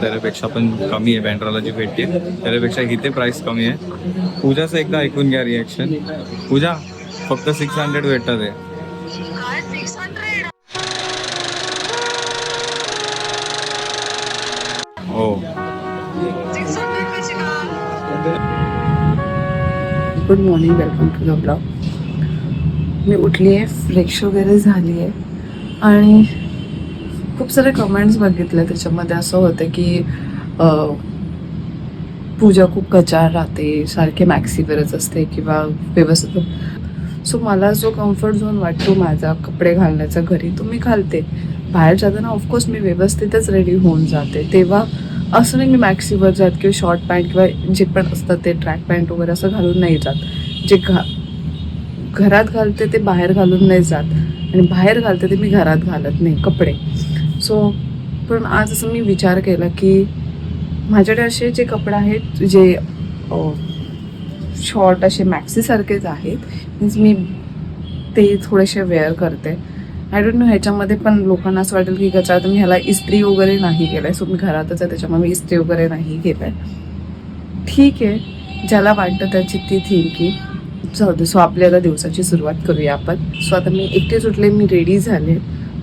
त्याच्यापेक्षा पण कमी आहे बँड्राला जी भेटते. त्याच्यापेक्षा इथे प्राईस कमी आहे. पूजाचं एकदा ऐकून घ्या रिॲक्शन पूजा फक्त सिक्स हंड्रेड भेटतात आहे हो. Good morning welcome to the blog मी उठली आहे फ्रेश वगैरे झाली आहे आणि खूप सारे कमेंट्स बघितले. त्याच्यामध्ये असं होतं की पूजा खूप कचार राहते सारखे मॅक्सीवरच असते किंवा व्यवस्थित. सो मला जो कम्फर्ट झोन वाटतो माझा कपडे घालण्याचा घरी तो मी घालते. बाहेर जाताना ऑफकोर्स मी व्यवस्थितच रेडी होऊन जाते. तेव्हा असं नाही मी मॅक्सीवर जात किंवा शॉर्ट पॅन्ट किंवा जे पण असतं ते ट्रॅक पॅन्ट वगैरे असं घालून नाही जात. जे घा घरात घालते ते बाहेर घालून नाही जात. आणि बाहेर घालते ते मी घरात घालत नाही कपडे. सो पण आज असं मी विचार केला की माझ्याकडे असे जे कपडे आहेत जे शॉर्ट असे मॅक्सीसारखेच आहेत मीन्स मी ते थोडेसे वेअर करते. आय डोंट नो ह्याच्यामध्ये पण लोकांना असं वाटेल की कसं आता मी ह्याला इस्त्री वगैरे नाही केलाय. सो मी घरातच आहे त्याच्यामुळे मी इस्त्री वगैरे नाही केलाय. ठीक आहे ज्याला वाटतं त्याची ती थिंक जाऊ दे सो आपल्याला आता दिवसाची सुरुवात करूया आपण. सो आता मी एकटे सुटले मी रेडी झाले.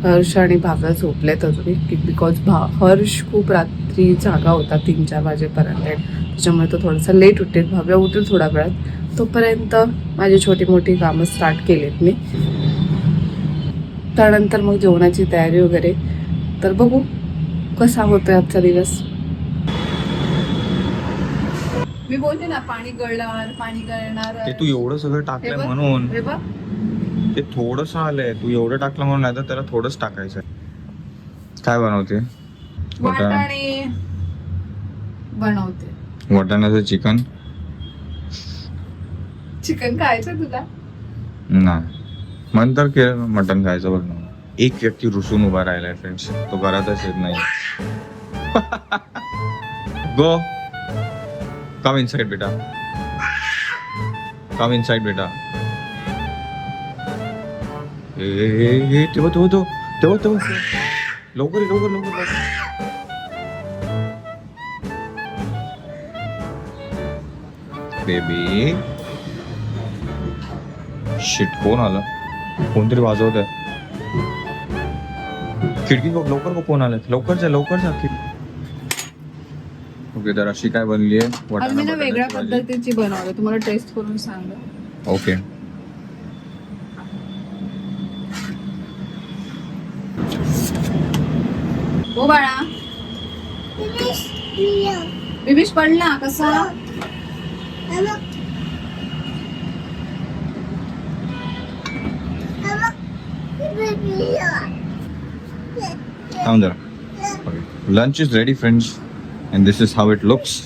हर्ष आणि भाव्या झोपलेत अजून बिकॉज भा हर्ष खूप रात्री जागा होता तीन चार वाजेपर्यंत. त्याच्यामुळे तो थोडासा लेट उठेल. भाव्या उठेल थोड्या वेळात. तोपर्यंत माझी छोटी मोठी कामं स्टार्ट केलीत मी. त्यानंतर मग जेवणाची तयारी वगैरे. तर बघू कसा होतोय आजचा दिवस. मी बोलते ना पाणी गळणार पाणी गळणार. ते तू एवढं सगळं हे बघ. म्हणून. हे बघ. ते थोडस आलंय. तू एवढं टाकलं म्हणून नाही तर त्याला थोडंच टाकायचं काय बनवते? वाटाणा. बनवते. वाटाण्याचं चिकन? चिकन खायचं तुला? नाही. मन तर केलं मटन खायचं बघ ना एक व्यक्ती रुसून उभा राहिलाय फ्रेंड्स तो घरातच येत नाही गो कम इनसाइड बेटा. कम इनसाइड बेटा. ए, ए, तेव्हा तेव्हा तो तेव्हा तेव्हा लवकर ये, लवकर लवकर लवकर. बेबी शिट कोण आलं? कोणतरी वाजवत आहे खिडकी बघ लवकर बघ कोण आलं लवकर जा लवकर जा खिडकी. ओके तर अशी काय बनली आहे आज मी ना वेगळ्या. पद्धतीची बनवते तुम्हाला टेस्ट करून सांगा ओके हो बाळा बिबिश पडला कसा? थांब जरा lunch is ready friends and this is how it looks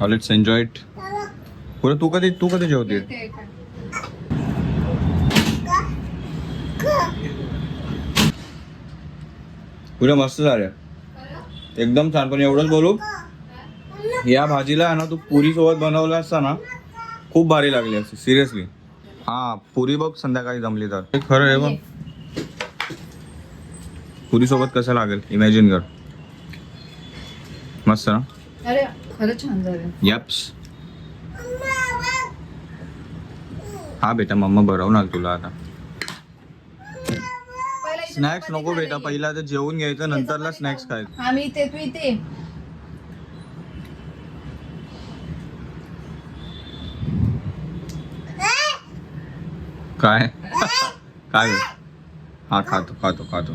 how let's enjoy it पुढे तू कधी तू कधी जेवते पुढे मस्त झाले. एकदम छान पण एवढंच बोलू. या भाजीला आहे ना तू पुरी सोबत बनवला असता ना खूप भारी लागली असती सिरियसली. हा पुरी बघ संध्याकाळी जमली तर. खरं आहे बघ. पुरी सोबत कसं लागेल? इमॅजिन कर. मस्त ना? अरे खरंच छान झालं. यप्स हा बेटा मम्मा भरवणार तुला आता. स्नॅक्स नको बेटा पहिला तर जेवून घ्यायचं नंतरला स्नॅक्स खायचं. आम्ही इथे तू इथे काय? काय? हा खातो खातो खातो.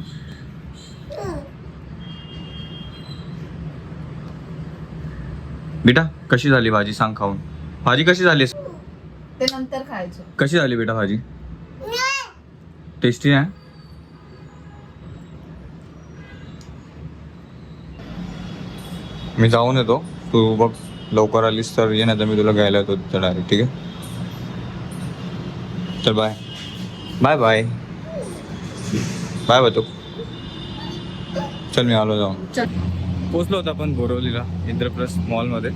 बेटा कशी झाली भाजी? सांग खाऊन. भाजी कशी झाली? ते नंतर खायचं. कशी झाली बेटा भाजी? टेस्टी आहे? मी जाऊन येतो. तू बघ लवकर आलीस तर ये नाही तर मी तुला घ्यायला येतो तिथं डायरेक्ट ठीक आहे? चल बाय बाय बाय बाय बघतो चल मी आलो जाऊन. चल. पोचलो होतो आपण बोरवलीला इंद्रप्रस्थ मॉलमध्ये.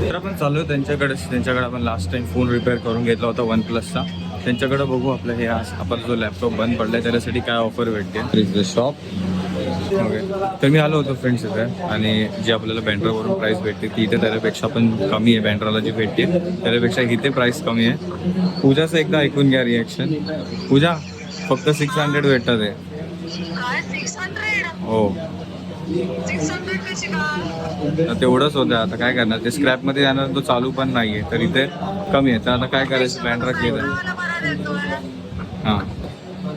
तर आपण चालू त्यांच्याकडे त्यांच्याकडे आपण लास्ट टाइम फोन रिपेअर करून घेतला होता वन प्लसचा त्यांच्याकडे बघू आपलं हे आज आपला जो लॅपटॉप बंद पडलाय त्याच्यासाठी काय ऑफर भेटते इज द शॉप ओके तर मी आलो होतो फ्रेंड्स इथे आणि जी आपल्याला बँड्रावरून प्राईस भेटते ती इथे त्याच्यापेक्षा पण कमी आहे. बँड्राला जी भेटते त्याच्यापेक्षा इथे प्राईस कमी आहे. पूजाचं एकदा ऐकून घ्या रिॲक्शन पूजा फक्त सिक्स हंड्रेड भेटतात आहे हो. तेवढंच होतं. आता काय करणार? ते स्क्रॅपमध्ये जाणार तो चालू पण नाही आहे तर इथे कमी आहे. तर आता काय करायचं? बँड्रा केलं. हां.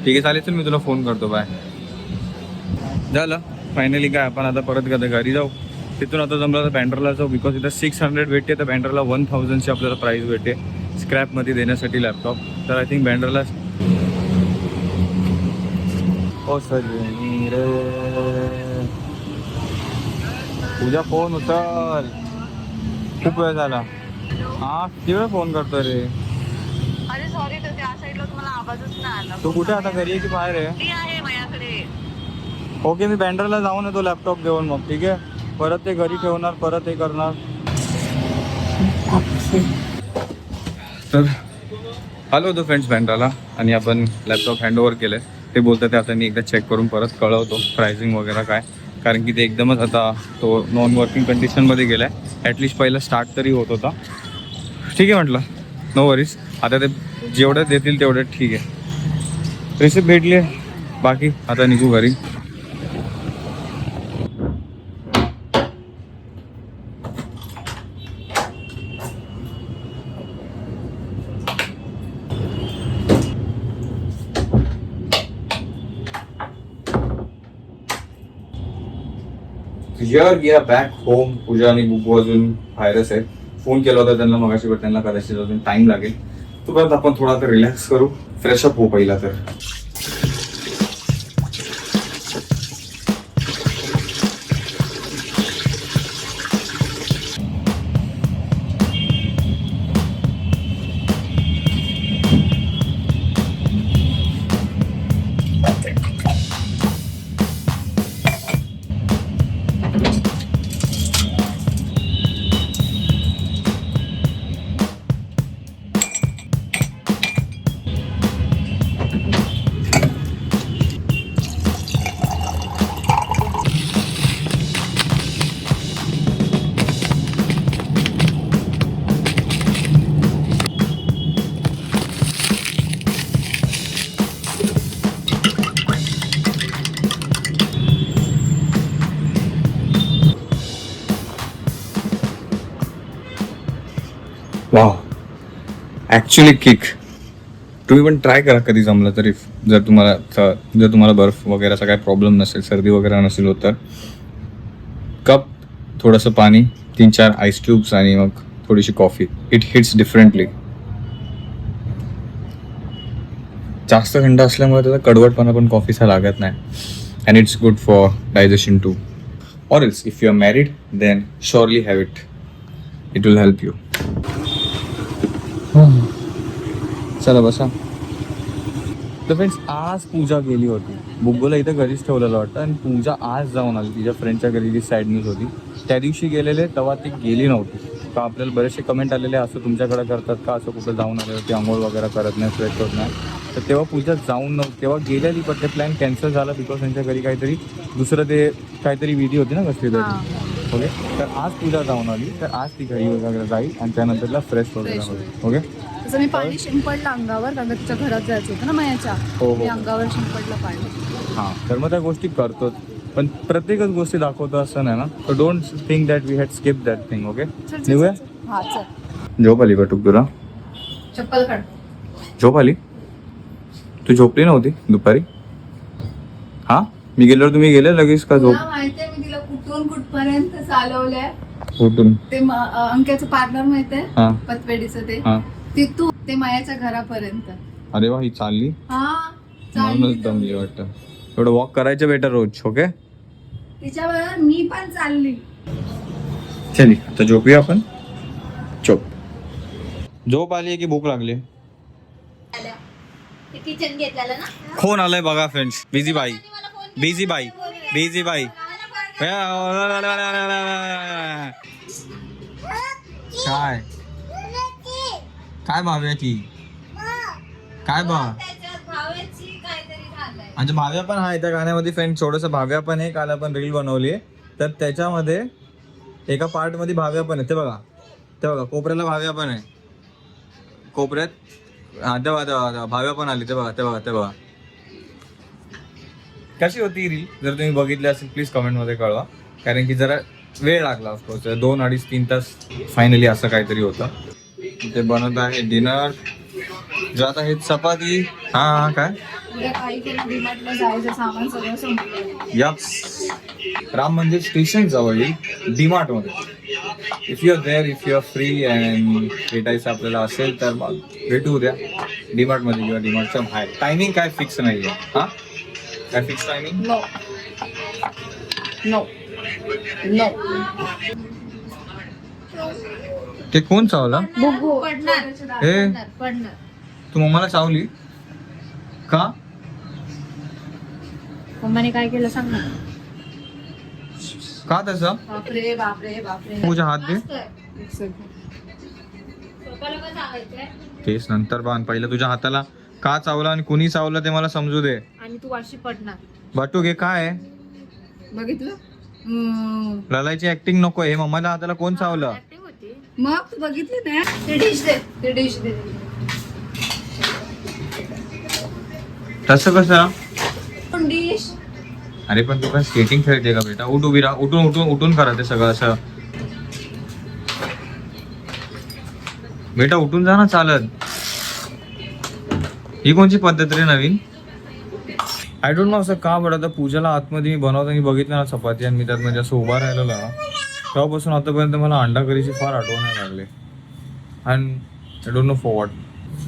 ठीक आहे चालेल चल मी तुला फोन करतो. बाय झालं. फायनली काय आपण आता परत कधी घरी जाऊ. तिथून आता जमलं तर बँड्राला जाऊ बिकॉज इथं सिक्स हंड्रेड भेटते तर बँड्राला वन थाउजंडची आपल्याला प्राईस भेटते. स्क्रॅपमध्ये देण्यासाठी लॅपटॉप तर आय थिंक बँड्राला ओ सर तुझा फोन उचल. खूप वेळ झाला. हा किती वेळ फोन करतो रे? अरे सॉरी तर त्या साईडला तुम्हाला आवाजच नाही आला. तू कुठे आता घरी आहे की बाहेर आहे ओके मी बँड्राला जाऊन येतो लॅपटॉप घेऊन मग ठीक आहे? परत ते घरी ठेवणार परत हे करणार. तर आलो होतो फ्रेंड्स बँड्राला आणि आपण लॅपटॉप हँडओव्हर केले ते बोलतात ते आता मी एकदा चेक करून परत कळवतो प्राइसिंग वगैरे काय. कारण की ते एकदमच आता तो नॉन वर्किंग कंडिशनमध्ये गेला आहे ॲटलिस्ट पहिला स्टार्ट तरी होत होता. ठीक आहे म्हटलं. नो वरीज आता ते जेवढं देतील तेवढं ठीक आहे. रिसिप्ट भेटली आहे. बाकी आता निघू घरी. Here we are back home Puja आणि बुबू अजून बाहेरच आहे फोन केला होता त्यांना मगाशी पण त्यांना कदाचित अजून टाइम लागेल. तोपर्यंत आपण थोडा तर रिलॅक्स करू. फ्रेशअप हो पहिला तर. ॲक्च्युली किक तुम्ही पण ट्राय करा कधी जमलं तरी. जर तुम्हाला जर तुम्हाला बर्फ वगैरेचा काही प्रॉब्लेम नसेल सर्दी वगैरे नसेल होत तर. कप थोडंसं पाणी तीन चार आईस क्यूब्स आणि मग थोडीशी कॉफी इट हिट्स डिफरंटली जास्त थंड असल्यामुळे त्याचा कडवटपणा पण कॉफीचा लागत नाही. And it's good for digestion too or else if you are married then surely have it it will help you चला बसा. तर फ्रेंड्स आज पूजा गेली होती. बुग्गोला इथं घरीच ठेवलेलं वाटतं आणि पूजा आज जाऊन आली. तिच्या फ्रेंडच्या घरी जी सॅड न्यूज होती त्या दिवशी गेलेले तेव्हा ती गेली नव्हती. का आपल्याला बरेचसे कमेंट आलेले असं तुमच्याकडे करतात का? असं कुठं जाऊन आले होते आंघोळ वगैरे करत नाही फ्रेश होत नाही. तर तेव्हा पूजा जाऊन नव्हती. तेव्हा गेलेली पण ते प्लॅन कॅन्सल झाला बिकॉज त्यांच्या घरी काहीतरी दुसरं ते काहीतरी विधी होती ना कसली तरी. ओके? तर आज पूजा जाऊन आली. तर आज ती घरी वगैरे जाईल आणि त्यानंतरला फ्रेश वगैरे Fresh होईल ओके? तसं मी पाणी शिंपडलं अंगावर कारण का तिच्या घरात जायचं होतं ना मायाच्या. हो, हो. मी अंगावर शिंपडलं पाणी. हां. तर मग त्या गोष्टी करतोच. पण प्रत्येकच गोष्टी दाखवतो असं नाही ना? तर don't think that we had skip that thing okay चल, चल, निघूया? चल, चल. हा चल. झोप आली बटूक तुला? चप्पल काढ झोप आली? तू झोपली नव्हती दुपारी? हां? मी गेल्यावर तुम्ही गेले लगेच का झोप? तुला माहितीये मी तिला कुठून कुठपर्यंत चालवलंय? उठून ते म- अं, अंक्याचं पार्लर माहितीये हां. पतपेढीचं ते? हां. तिथून ते मायाच्या घरापर्यंत. अरे वा ही चालली? हा म्हणूनच चालली दमली वाटतं. थोडं वॉक करायचं बेटर रोज ओके तिच्या बरोबर मी पण चालली. चली आता झोपूया आपण? झोप. झोप आली की भूक लागली? किचन घेतलेलं ना? फोन आलाय बघा friends busy bye. Busy bye. Busy bye. काय? काय भाव्या ती? काय भाव त्याच्यात आणि भाव्या पण आहे त्या गाण्यामध्ये फ्रेंड थोडस भाव्या पण आहे काल आपण रील बनवली तर त्याच्यामध्ये एका पार्टमध्ये भाव्या पण आहे ते बघा. ते बघा कोपऱ्याला भाव्या पण आहे. कोपऱ्यात हा तेव्हा तेव्हा भाव्या पण आली ते बघा ते बघा ते बघा. कशी होती रील जर तुम्ही बघितली असेल प्लीज कमेंटमध्ये कळवा. कारण की जरा वेळ लागला ऑफकोर्स दोन अडीच तीन तास फायनली असं काहीतरी होतं. ते बनवत आहे डिनर जो आता हे चपाती. हा हा काय? राम मंदिर स्टेशन जवळ येईल डीमार्टमध्ये if you are there if you are free and भेटायचं आपल्याला असेल तर मग भेटू द्या डीमार्टमध्ये किंवा डीमार्टच्या बाहेर. टायमिंग काय फिक्स नाही आहे हा? काय fix timing no no no ते कोण चावला? हे? तू मम्माला चावली? का? मम्माने काय केलं सांग ना. का तसं बापरे बापरे बापरे. तुझ्या हात दे. तेच नंतर बांध पहिलं तुझ्या हाताला का चावला आणि कुणी चावलं ते मला समजू दे. आणि तू वाशी पडणार. बटू घे काय आहे? बघितलं? हम्म. ललायची ऍक्टिंग नको हे मम्माला हाताला कोण चावलं? मग तू बघितली ना? ते डिश दे ते डिश दे. तसं कसं? डिश अरे पण तू काय स्केटिंग खेळते का बेटा? उठ उभी राहा. उठून उठून उठून करा ते सगळं असं. बेटा उठून जा ना चालत. ही कोणची पद्धत रे नवीन? आय डोंट नो असं का बरं आता पूजाला आतमध्ये मी बनवताना बघितलं ना चपाती आणि मी त्यात म्हणजे असं उभा राहिलेलो. ना तेव्हापासून आतापर्यंत मला अंडा करीची फार आठवण यायला लागले. And I don't know for what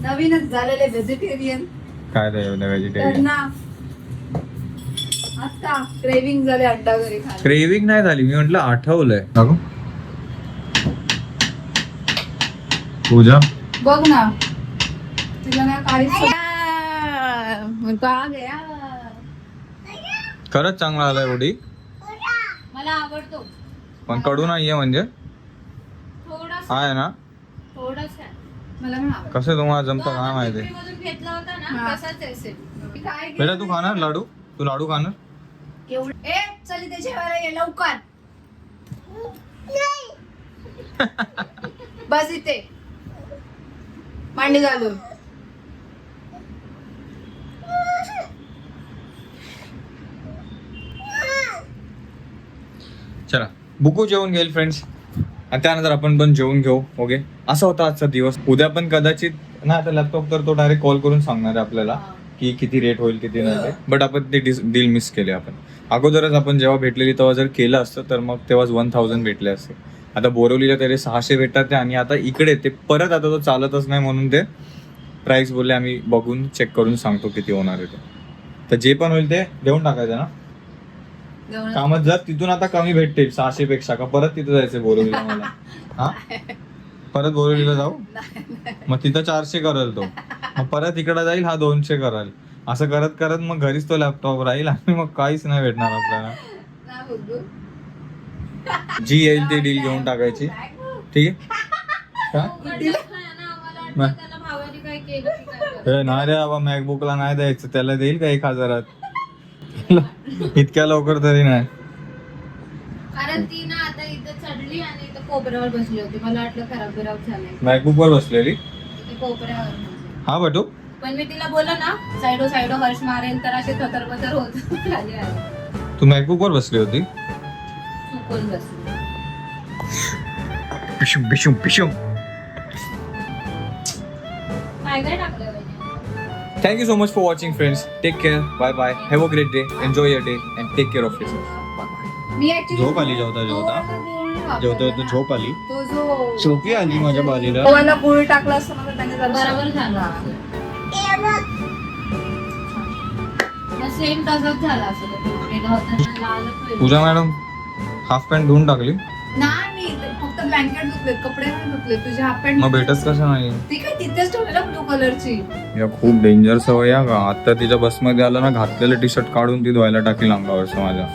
नवीनच झालेले व्हेजिटेरियन काय ते व्हेजिटेरियन आता क्रेविंग झाले अंडा खायला. क्रेविंग नाही झाली. मी म्हंटल आठवलंय. बघू पूजा. बघ ना. तिला ना काहीच गया खरंच चांगला आलाय उडी मला आवडतो. पण कडू नाहीये म्हणजे? थोडास. आहे ना? थोडास. मला पण आवडतो. कसं तुम्हाला जमतं काय माहिती? घेतला होता हा. तसाच काय बेटा तू खाणार लाडू? तू लाडू खाणार? केवढं ए चल इथे जेवायला ये लवकर. बस इथे. मांडी घालून चला बुकू जेवून घेईल फ्रेंड्स आणि त्यानंतर आपण पण जेवून घेऊ ओके असा होता आजचा दिवस. उद्या पण कदाचित ना आता लॅपटॉप तर तो डायरेक्ट कॉल करून सांगणार आहे आपल्याला की किती रेट होईल किती नाही बट आपण ते डील मिस केले आपण. अगोदरच आपण जेव्हा भेटलेली तेव्हा जर केलं असतं तर मग तेव्हाच वन थाउजंड भेटले असते. आता बोरवलीला तरी सहाशे भेटतात ते आणि आता इकडे ते परत आता तो चालतच नाही म्हणून ते प्राइस बोलले आम्ही बघून चेक करून सांगतो किती होणार आहे ते. तर जे पण होईल ते देऊन टाकायचं ना? कामात जर तिथून आता कमी भेटते सहाशे पेक्षा का परत तिथं जायचंय बोरवलीला मला? हा? परत बोरवलीला जाऊ? मग तिथं चारशे करल तो. मग परत इकडे जाईल हा दोनशे करल. असं करत करत मग घरीच तो लॅपटॉप राहील आणि मग काहीच नाही भेटणार आपल्याला. जी येईल ती डील घेऊन टाकायची. ठीक आहे? का. हे नाही रे बाबा मॅकबुकला नाही द्यायचं. त्याला देईल का एक हजारात? इतक्या लवकर तरी नाही. कारण ती ना आता इथं चढली आणि इथं कोपऱ्यावर बसली होती. मला वाटलं खराब बिराब झालंय. वर बसलेली? कोपऱ्यावर बसली. हा बटू? पण मी तिला बोललो ना साईडो साईडो हर्ष मारेल तर असे थतर बतर होत खाली आले तू मॅकबुक वर बसली होती? चुकून बसली. पिशुम पिशुम पिशुम. काय काय टाकलं वहिनी? Thank you so much for watching, friends. Take care. Bye bye. Have a great day. Enjoy your day and take care of yourself. Bye bye. Me actually झोप आली जेवता जेवता तो जेवता जेवता झोप आली तो जो झोपी आली माझ्या बालीला मला गुळ टाकला असता मला त्याने जरा बरोबर झालं सेम तसंच झालं असं केलं होतं ना, लालच होईल. पूजा मॅडम हाफ पॅन्ट धुवून टाकली नाही ते फक्त ब्लँकेट धुतले कपडे नाही धुतले तुझे हाफ मग पॅन्ट भेटच कसं नाही? ती काय तिथेच ठेवलेला ब्लू कलरची या खूप डेंजर सवय या का आता तिच्या बसमध्ये आलं ना घातलेलं टी शर्ट काढून ती धुवायला टाकली अंगावरचं माझ्या.